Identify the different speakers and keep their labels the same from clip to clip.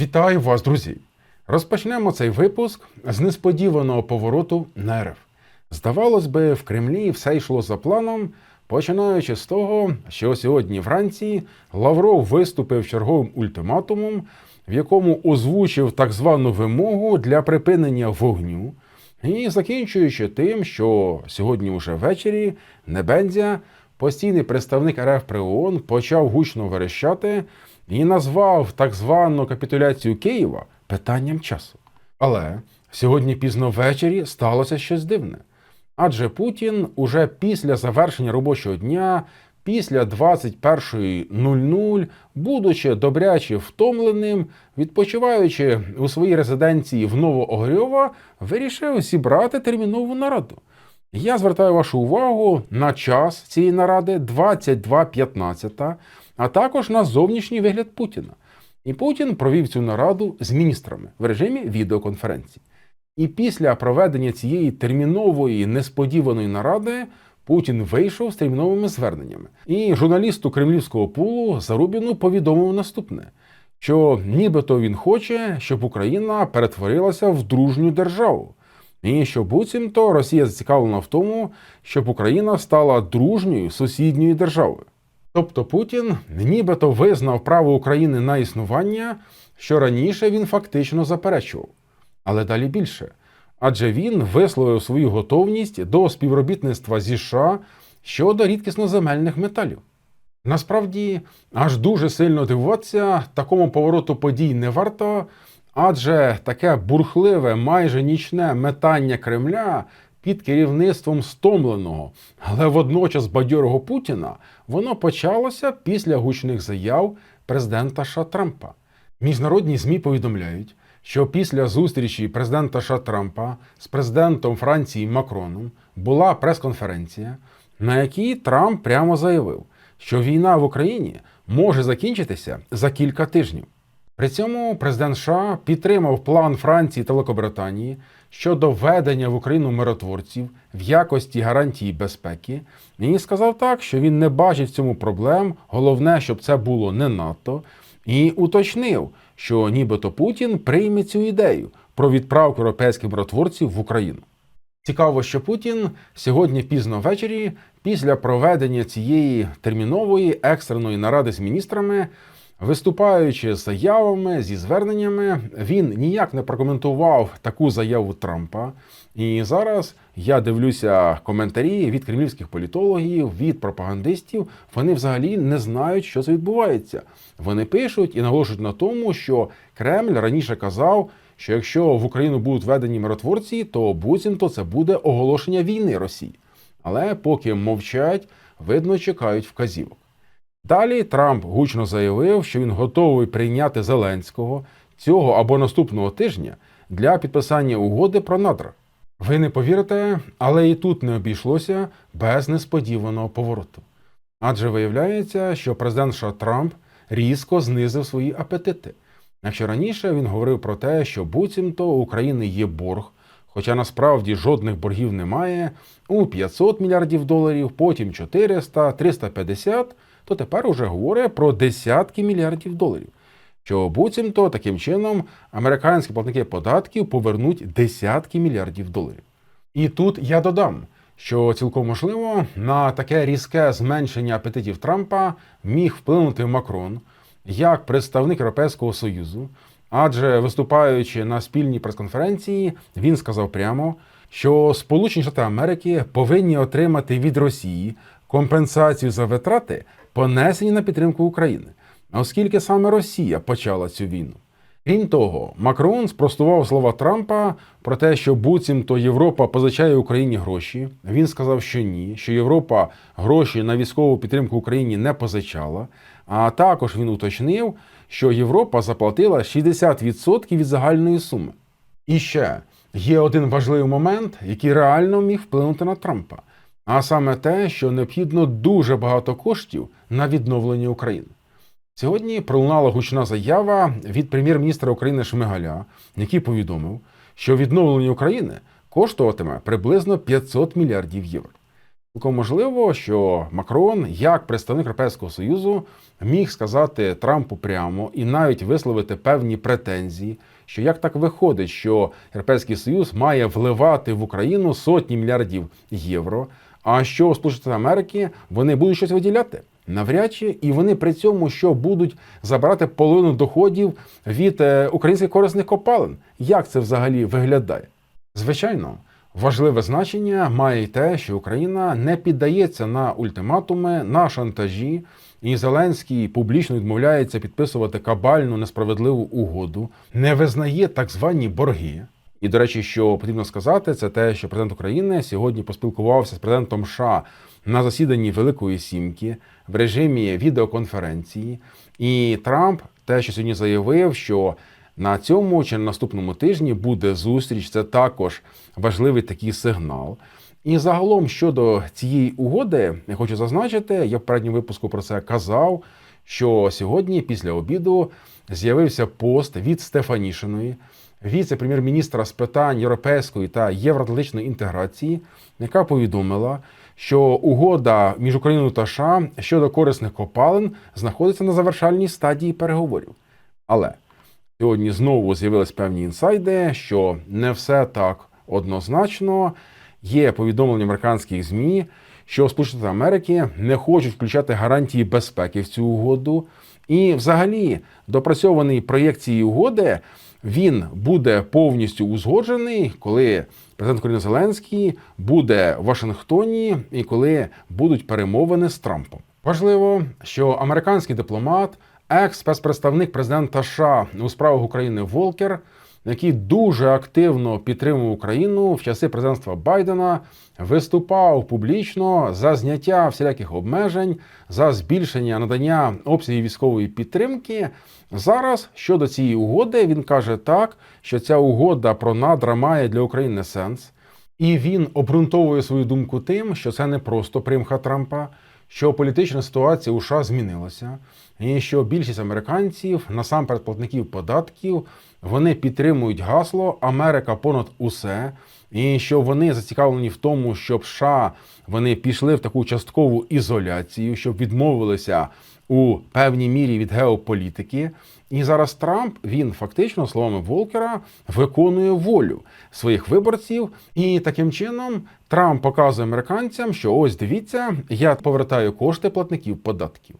Speaker 1: Вітаю вас, друзі! Розпочнемо цей випуск з несподіваного повороту на РФ. Здавалось би, в Кремлі все йшло за планом, починаючи з того, що сьогодні вранці Лавров виступив черговим ультиматумом, в якому озвучив так звану вимогу для припинення вогню, і закінчуючи тим, що сьогодні уже ввечері Небензя, постійний представник РФ при ООН, почав гучно верещати і назвав так звану капітуляцію Києва питанням часу. Але сьогодні пізно ввечері сталося щось дивне. Адже Путін уже після завершення робочого дня, після 21.00, будучи добряче втомленим, відпочиваючи у своїй резиденції в Новоогрьова, вирішив зібрати термінову нараду. Я звертаю вашу увагу на час цієї наради 22.15, а також на зовнішній вигляд Путіна. І Путін провів цю нараду з міністрами в режимі відеоконференції. І після проведення цієї термінової несподіваної наради Путін вийшов з терміновими зверненнями. І журналісту кремлівського пулу Зарубіну повідомив наступне: що нібито він хоче, щоб Україна перетворилася в дружню державу. І що буцімто Росія зацікавлена в тому, щоб Україна стала дружньою сусідньою державою. Тобто Путін нібито визнав право України на існування, що раніше він фактично заперечував. Але далі більше. Адже він висловив свою готовність до співробітництва зі США щодо рідкісноземельних металів. Насправді, аж дуже сильно дивуватися такому повороту подій не варто, адже таке бурхливе, майже нічне метання Кремля під керівництвом стомленого, але водночас бадьорого Путіна, воно почалося після гучних заяв президента США Трампа. Міжнародні ЗМІ повідомляють, що після зустрічі президента США Трампа з президентом Франції Макроном була прес-конференція, на якій Трамп прямо заявив, що війна в Україні може закінчитися за кілька тижнів. При цьому президент США підтримав план Франції та Великобританії щодо введення в Україну миротворців в якості гарантії безпеки, і сказав так, що він не бачить в цьому проблем. Головне, щоб це було не НАТО, і уточнив, що нібито Путін прийме цю ідею про відправку європейських миротворців в Україну. Цікаво, що Путін сьогодні пізно ввечері, після проведення цієї термінової екстреної наради з міністрами, виступаючи з заявами зі зверненнями, він ніяк не прокоментував таку заяву Трампа. І зараз я дивлюся коментарі від кремлівських політологів, від пропагандистів. Вони взагалі не знають, що це відбувається. Вони пишуть і наголошують на тому, що Кремль раніше казав, що якщо в Україну будуть введені миротворці, то буцімто це буде оголошення війни Росії. Але поки мовчать, видно, чекають вказівок. Далі Трамп гучно заявив, що він готовий прийняти Зеленського цього або наступного тижня для підписання угоди про надра. Ви не повірите, але і тут не обійшлося без несподіваного повороту. Адже виявляється, що президент США Трамп різко знизив свої апетити. Якщо раніше він говорив про те, що буцімто у України є борг, хоча насправді жодних боргів немає, у 500 мільярдів доларів, потім 400, 350, то тепер уже говорить про десятки мільярдів доларів. Що буцімто таким чином американські платники податків повернуть десятки мільярдів доларів. І тут я додам, що цілком можливо на таке різке зменшення апетитів Трампа міг вплинути Макрон як представник Європейського Союзу, адже виступаючи на спільній прес-конференції, він сказав прямо, що Сполучені Штати Америки повинні отримати від Росії компенсацію за витрати, понесені на підтримку України, оскільки саме Росія почала цю війну. Крім того, Макрон спростував слова Трампа про те, що буцімто Європа позичає Україні гроші. Він сказав, що ні, що Європа гроші на військову підтримку Україні не позичала. А також він уточнив, що Європа заплатила 60% від загальної суми. І ще є один важливий момент, який реально міг вплинути на Трампа, а саме те, що необхідно дуже багато коштів на відновлення України. Сьогодні пролунала гучна заява від прем'єр-міністра України Шмигаля, який повідомив, що відновлення України коштуватиме приблизно 500 мільярдів євро. Цілком можливо, що Макрон, як представник Європейського Союзу, міг сказати Трампу прямо і навіть висловити певні претензії, що як так виходить, що Європейський Союз має вливати в Україну сотні мільярдів євро, а що у Америки вони будуть щось виділяти. Навряд чи і вони при цьому що будуть забирати половину доходів від е, українських корисних копалин. Як це взагалі виглядає? Звичайно, важливе значення має й те, що Україна не піддається на ультиматуми, на шантажі, і Зеленський публічно відмовляється підписувати кабальну несправедливу угоду, не визнає так звані борги. І, до речі, що потрібно сказати, це те, що президент України сьогодні поспілкувався з президентом США на засіданні Великої Сімки в режимі відеоконференції. І Трамп те, що сьогодні заявив, що на цьому чи на наступному тижні буде зустріч. Це також важливий такий сигнал. І загалом щодо цієї угоди, я хочу зазначити, я в передньому випуску про це казав. Що сьогодні, після обіду, з'явився пост від Стефанішиної, віце-прем'єр-міністра з питань європейської та євроатлантичної інтеграції, яка повідомила, що угода між Україною та США щодо корисних копалин знаходиться на завершальній стадії переговорів. Але Сьогодні знову з'явились певні інсайди, що не все так однозначно. Є повідомлення американських змі, що Сполучені Америки не хочуть включати гарантії безпеки в цю угоду. І, взагалі, допрацьований проєкт цієї угоди він буде повністю узгоджений, коли президент України Зеленський буде в Вашингтоні і коли будуть перемовини з Трампом. Важливо, що американський дипломат екс-спецпредставник президента США у справах України Волкер, який дуже активно підтримував Україну в часи президентства Байдена, виступав публічно за зняття всіляких обмежень, за збільшення надання обсягів військової підтримки. Зараз щодо цієї угоди він каже так, що ця угода про надра має для України сенс, і він обґрунтовує свою думку тим, що це не просто примха Трампа що політична ситуація у США змінилася, і що більшість американців, насамперед платників податків, вони підтримують гасло Америка понад усе, і що вони зацікавлені в тому, щоб США вони пішли в таку часткову ізоляцію, щоб відмовилися у певній мірі від геополітики. І зараз Трамп він фактично словами Волкера виконує волю своїх виборців, і таким чином Трамп показує американцям, що ось дивіться, я повертаю кошти платників податків.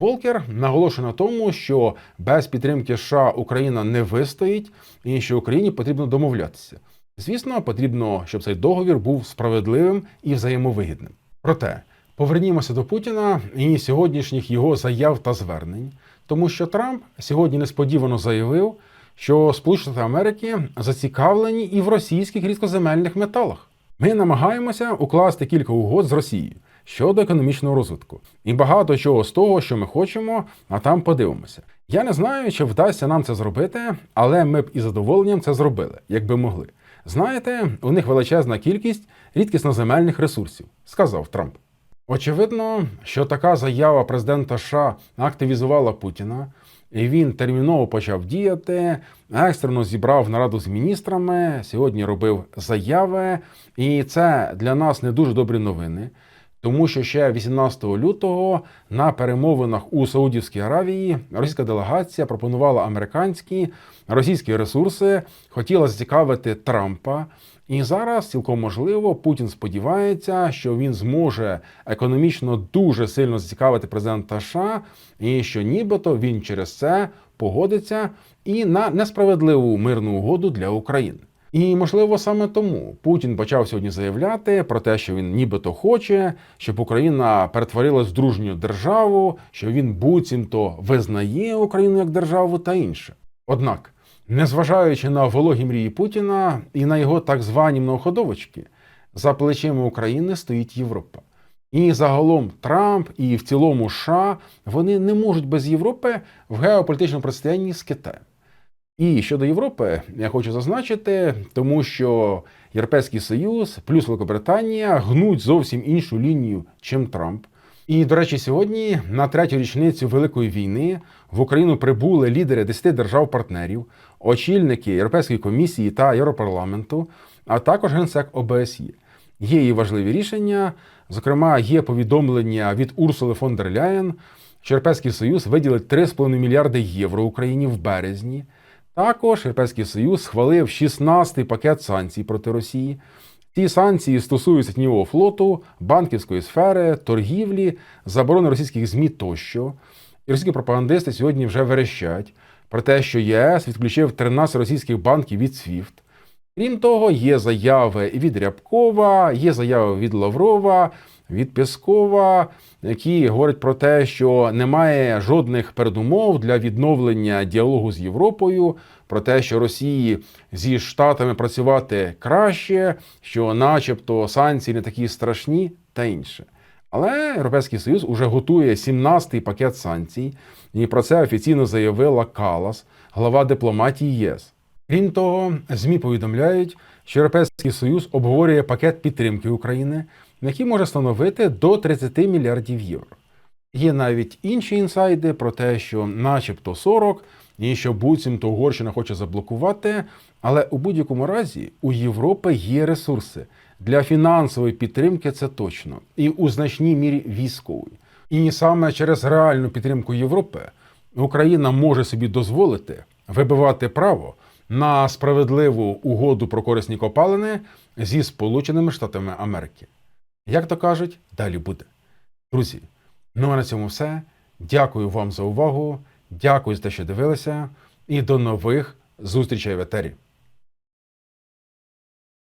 Speaker 1: Волкер наголошує на тому, що без підтримки США Україна не вистоїть, і що Україні потрібно домовлятися. Звісно, потрібно, щоб цей договір був справедливим і взаємовигідним. Проте повернімося до Путіна і сьогоднішніх його заяв та звернень, тому що Трамп сьогодні несподівано заявив, що Сполучені Америки зацікавлені і в російських рідкоземельних металах. Ми намагаємося укласти кілька угод з Росією щодо економічного розвитку і багато чого з того, що ми хочемо, а там подивимося. Я не знаю, чи вдасться нам це зробити, але ми б із задоволенням це зробили, якби могли. Знаєте, у них величезна кількість рідкісноземельних ресурсів, сказав Трамп. Очевидно, що така заява президента США активізувала Путіна, і він терміново почав діяти, екстрено зібрав нараду з міністрами. Сьогодні робив заяви, і це для нас не дуже добрі новини. Тому що ще 18 лютого на перемовинах у Саудівській Аравії російська делегація пропонувала американські російські ресурси, хотіла зацікавити Трампа. І зараз цілком можливо Путін сподівається, що він зможе економічно дуже сильно зацікавити президента США, і що нібито він через це погодиться і на несправедливу мирну угоду для України. І можливо саме тому Путін почав сьогодні заявляти про те, що він нібито хоче, щоб Україна перетворилась в дружню державу, що він буцімто визнає Україну як державу та інше. Однак, незважаючи на вологі мрії Путіна і на його так звані многоходовочки, за плечима України стоїть Європа. І загалом Трамп і в цілому США вони не можуть без Європи в геополітичному протистоянні з Китаєм. І щодо Європи, я хочу зазначити, тому що Європейський Союз плюс Великобританія гнуть зовсім іншу лінію, чим Трамп. І, до речі, сьогодні на третю річницю Великої війни в Україну прибули лідери 10 держав-партнерів, очільники Європейської комісії та Європарламенту, а також генсек ОБСЄ. Є і важливі рішення. Зокрема, є повідомлення від Урсули фон дер Ляєн, що Європейський Союз виділить 3,5 мільярди євро Україні в березні. Також Європейський Союз схвалив 16-й пакет санкцій проти Росії. Ці санкції стосуються тіньового флоту, банківської сфери, торгівлі, заборони російських ЗМІ тощо. І російські пропагандисти сьогодні вже верещать про те, що ЄС відключив 13 російських банків від SWIFT. Крім того, є заяви від Рябкова, є заяви від Лаврова, від Пескова, які говорять про те, що немає жодних передумов для відновлення діалогу з Європою, про те, що Росії зі Штатами працювати краще, що, начебто, санкції не такі страшні та інше. Але Європейський Союз уже готує 17-й пакет санкцій, і про це офіційно заявила Калас, глава дипломатії ЄС. Крім того, ЗМІ повідомляють, що Європейський Союз обговорює пакет підтримки України, який може становити до 30 мільярдів євро. Є навіть інші інсайди про те, що, начебто, 40, і що буцімто Угорщина хоче заблокувати. Але у будь-якому разі у Європи є ресурси для фінансової підтримки, це точно, і у значній мірі військової. І саме через реальну підтримку Європи Україна може собі дозволити вибивати право на справедливу угоду про корисні копалини зі Сполученими Штатами Америки. Як то кажуть, далі буде. Друзі, ну а на цьому все. Дякую вам за увагу. Дякую за те, що дивилися, і до нових зустрічей в етері.